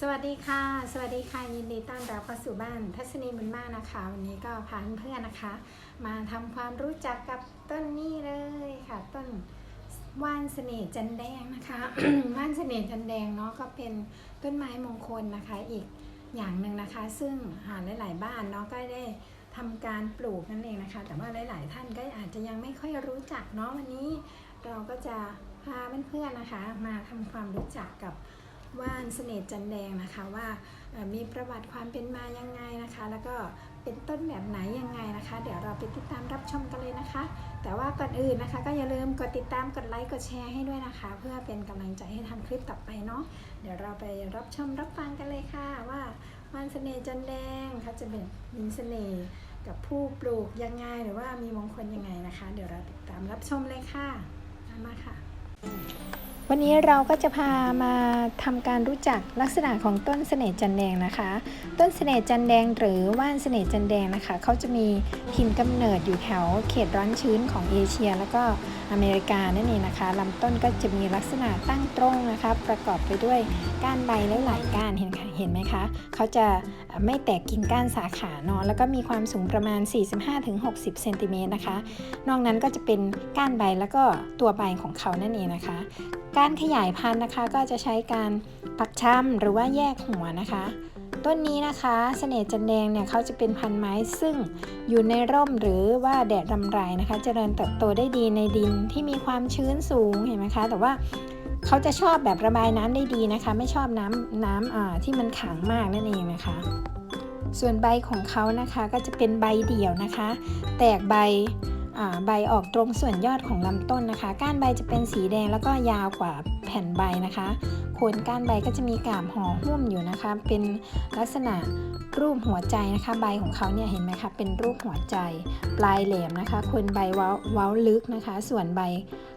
สวัสดีค่ะ สวัสดีค่ะ ยินดีต้อนรับเข้าสู่บ้านทัศนีบุญมากนะคะ วันนี้ก็พาเพื่อนๆนะคะ มาทำความรู้จักกับต้นนี้เลยค่ะ ต้นว่านเสน่ห์จันแดงนะคะว่านเสน่ห์จันแดงเนาะก็เป็นต้นไม้มงคลนะคะอีกอย่างหนึ่งนะคะ ซึ่งหาหลายๆบ้านเนาะก็ได้ทำการปลูกนั่นเองนะคะ แต่ว่าหลาย ๆ ท่านก็อาจจะยังไม่ค่อยรู้จักเนาะวันนี้ เราก็จะพาเพื่อนๆนะคะ มาทำความรู้จักกับ ว่านเสน่ห์จันแดงนะคะว่ามีประวัติความเป็นมายังไงนะคะ แล้วก็เป็นต้นแบบไหนยังไงนะคะ เดี๋ยวเราไปติดตามรับชมกันเลยนะคะ แต่ว่าก่อนอื่นนะคะ ก็อย่าลืมกดติดตามกดไลค์กดแชร์ให้ด้วยนะคะ เพื่อเป็นกำลังใจให้ทำคลิปต่อไปเนาะเดี๋ยวเราไปรับชมรับฟังกันเลยค่ะ ว่าว่านเสน่ห์จันแดงเขาจะเป็นมีเสน่ห์กับผู้ปลูกยังไงหรือว่ามีมงคลยังไงนะคะ เดี๋ยวเราติดตามรับชมเลยค่ะตามมาค่ะ วันนี้เราก็จะพามาทำการรู้จักลักษณะของต้นเสน่ห์จันแดงนะคะ ต้นเสน่ห์จันแดงหรือว่านเสน่ห์จันแดงนะคะเขาจะมีถิ่นกำเนิดอยู่แถวเขตร้อนชื้นของเอเชีย แล้วก็อเมริกานั่นเองนะคะลำต้นก็จะมีลักษณะตั้งตรงนะคะ ประกอบไปด้วยก้านใบและหลายก้านเห็นเห็นไหมคะเขาจะไม่แตกกิ่งก้านสาขาเนาะแล้วก็มีความสูงประมาณ 45-60เซนติเมตรนะคะ นอกนั้นก็จะเป็นก้านใบแล้วก็ตัวใบของเขานั่นเองนะคะ การขยายพันธุ์นะคะก็จะใช้การปักช้ำหรือว่าแยกหัวนะคะ ต้นนี้นะคะเสน่ห์จันแดงเนี่ยเขาจะเป็นพันธุ์ไม้ซึ่งอยู่ในร่มหรือว่าแดดรำไรนะคะเจริญเติบโตได้ดีในดินที่มีความชื้นสูงเห็นไหมคะ แต่ว่าเขาจะชอบแบบระบายน้ำได้ดีนะคะ ไม่ชอบน้ำน้ำอ่าที่มันขังมากนั่นเองนะคะ ส่วนใบของเขานะคะก็จะเป็นใบเดี่ยวนะคะ แตกใบ ใบออกตรงส่วนยอดของลำต้นนะคะ ก้านใบจะเป็นสีแดงแล้วก็ยาวกว่าแผ่นใบนะคะโคนก้านใบก็จะมีกาบห่อหุ้มอยู่นะคะ เป็นลักษณะรูปหัวใจนะคะ ใบของเขาเนี่ยเห็นไหมคะเป็นรูปหัวใจ ปลายแหลมนะคะโคนใบเว้าเว้าลึกนะคะ ส่วนใบ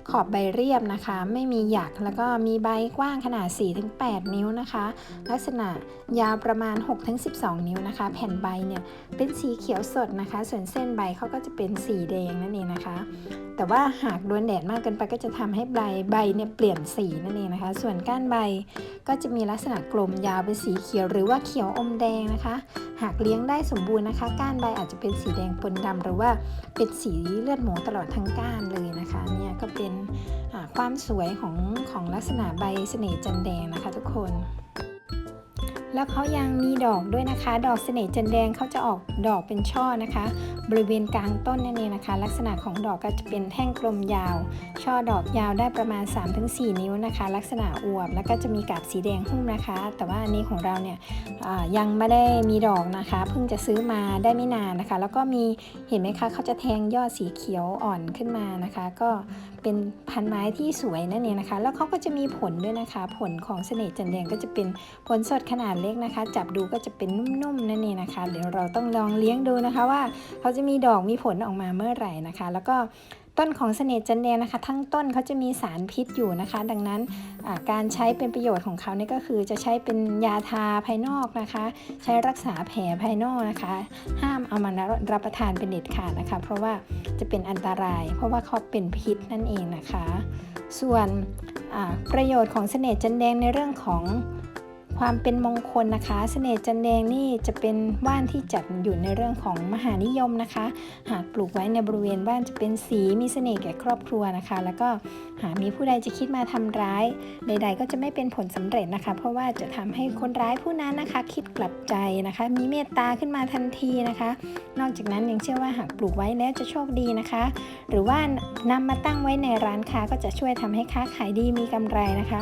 ขอบใบเรียบนะคะ ไม่มีหยักแล้วก็มีใบกว้างขนาด 4-8 นิ้วนะคะ ลักษณะยาวประมาณ 6-12 นิ้วนะคะ แผ่นใบเนี่ยเป็นสีเขียวสดนะคะ ส่วนเส้นใบเขาก็จะเป็นสีแดงนั่นเองนะคะ แต่ว่าหากโดนแดดมากเกินไปก็จะทำให้ใบใบเนี่ยเปลี่ยนสีนั่นเองนะคะ ส่วนก้านใบก็จะมีลักษณะกลมยาวเป็นสีเขียวหรือว่าเขียวอมแดงนะคะ หากเลี้ยงได้สมบูรณ์นะคะ ก้านใบอาจจะเป็นสีแดงปนดำหรือว่าเป็นสีเลือดหมูตลอดทั้งก้านเลยนะคะเนี่ยก็เป็นความสวยของของลักษณะใบเสน่ห์จันแดงนะคะ ทุกคน แล้วเขายังมีดอกด้วยนะคะ ดอกเสน่ห์จันแดงเขาจะออกดอกเป็นช่อนะคะ บริเวณกลางต้นนั่นเองนะคะ ลักษณะของดอกก็จะเป็นแท่งกลมยาว ช่อดอกยาวได้ประมาณ 3-4 นิ้วนะคะ ลักษณะอวบแล้วก็จะมีกาบสีแดงหุ้มนะคะ แต่ว่าอันนี้ของเราเนี่ยยังไม่ได้มีดอกนะคะ เพิ่งจะซื้อมาได้ไม่นานนะคะ แล้วก็มีเห็นไหมคะเขาจะแทงยอดสีเขียวอ่อนขึ้นมานะคะ ก็เป็นพันไม้ที่สวยนั่นเองนะคะ แล้วเขาก็จะมีผลด้วยนะคะ ผลของเสน่ห์จันแดงก็จะเป็นผลสดขนาดเล็กนะคะ จับดูก็จะเป็นนุ่มๆนั่นเองนะคะเดี๋ยวเราต้องลองเลี้ยงดูนะคะว่าเขาจะมีดอกมีผลออกมาเมื่อไหร่นะคะ แล้วก็ต้นของเสน่ห์จันแดงนะคะ ทั้งต้นเขาจะมีสารพิษอยู่นะคะ ดังนั้นการใช้เป็นประโยชน์ของเขาเนี่ยก็คือจะใช้เป็นยาทาภายนอกนะคะ ใช้รักษาแผลภายนอกนะคะ ห้ามเอามารับประทานเป็นเด็ดขาดนะคะ เพราะว่าจะเป็นอันตราย เพราะว่าเขาเป็นพิษนั่นเองนะคะ ส่วนประโยชน์ของเสน่ห์จันแดงในเรื่องของ ความเป็นมงคลนะคะเสน่ห์จันแดงนี่จะเป็นว่านที่จัดอยู่ในเรื่องของมหานิยมนะคะ หากปลูกไว้ในบริเวณบ้านจะเป็นสีมีเสน่ห์แก่ครอบครัวนะคะ แล้วก็หากมีผู้ใดจะคิดมาทำร้าย ใด ๆ ก็จะไม่เป็นผลสำเร็จนะคะ เพราะว่าจะทำให้คนร้ายผู้นั้นนะคะ คิดกลับใจนะคะ มีเมตตาขึ้นมาทันทีนะคะ นอกจากนั้นยังเชื่อว่าหากปลูกไว้แล้วจะโชคดีนะคะ หรือว่านำมาตั้งไว้ในร้านค้าก็จะช่วยทำให้ค้าขายดีมีกำไรนะคะ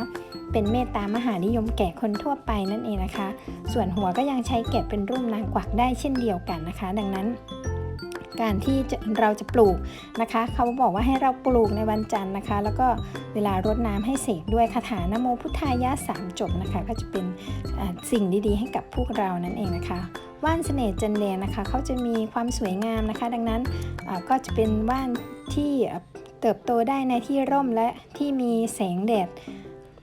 เป็นเมตตามหานิยมแก่คนทั่วไปนั่นเองนะคะ ส่วนหัวก็ยังใช้แกะเป็นรูปนางกวักได้เช่นเดียวกันนะคะ ดังนั้น การที่เราจะปลูกนะคะ เขาบอกว่าให้เราปลูกในวันจันทร์นะคะ แล้วก็เวลารดน้ำให้เสกด้วยคาถานโมพุทธายะสามจบนะคะ ก็จะเป็นสิ่งดีๆ ให้กับพวกเรานั่นเองนะคะว่านเสน่ห์จันแดงนะคะ เขาจะมีความสวยงามนะคะ ดังนั้นก็จะเป็นว่านที่เติบโตได้ในที่ร่มและที่มีแสงแดด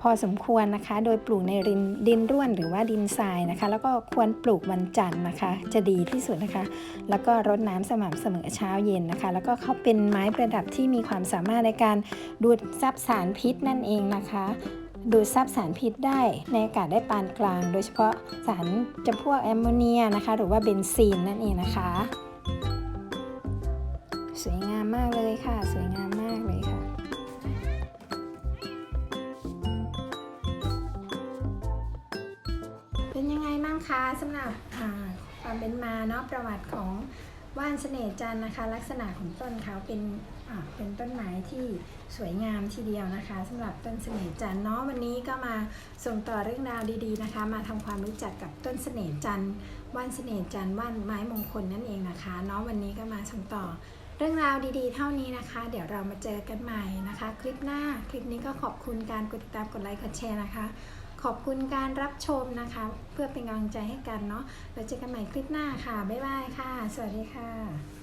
พอสมควรนะคะ โดยปลูกในดินดินร่วนหรือว่าดินทรายนะคะ แล้วก็ควรปลูกวันจันทร์นะคะ จะดีที่สุดนะคะ แล้วก็รดน้ำสม่ำเสมอเช้าเย็นนะคะ แล้วก็เขาเป็นไม้ประดับที่มีความสามารถในการดูดซับสารพิษนั่นเองนะคะดูดซับสารพิษได้ในอากาศได้ปานกลาง โดยเฉพาะสารจำพวกแอมโมเนียนะคะ หรือว่าเบนซีนนั่นเองนะคะ สวยงามมากเลยค่ะ สวยงามมากเลยค่ะ ยังไงบ้างคะสำหรับความเป็นมาเนาะประวัติของว่านเสน่จันนะคะ ลักษณะของต้นเขาเป็นเป็นต้นไม้ที่สวยงามทีเดียวนะคะสำหรับต้นเสน่จันเนาะวันนี้ก็มาส่งต่อเรื่องราวดีๆนะคะ มาทำความรู้จักกับต้นเสน่จันว่านเสน่จันว่านไม้มงคลนั่นเองนะคะเนาะวันนี้ก็มาส่งต่อเรื่องราวดีๆ เท่านี้นะคะ เดี๋ยวเรามาเจอกันใหม่นะคะ คลิปหน้าคลิปนี้ก็ขอบคุณการกดติดตามกดไลค์กดแชร์นะคะ ขอบคุณการรับชมนะคะ เพื่อเป็นกำลังใจให้กันเนาะเราเจอกันใหม่คลิปหน้าค่ะ บ๊ายบายค่ะ สวัสดีค่ะ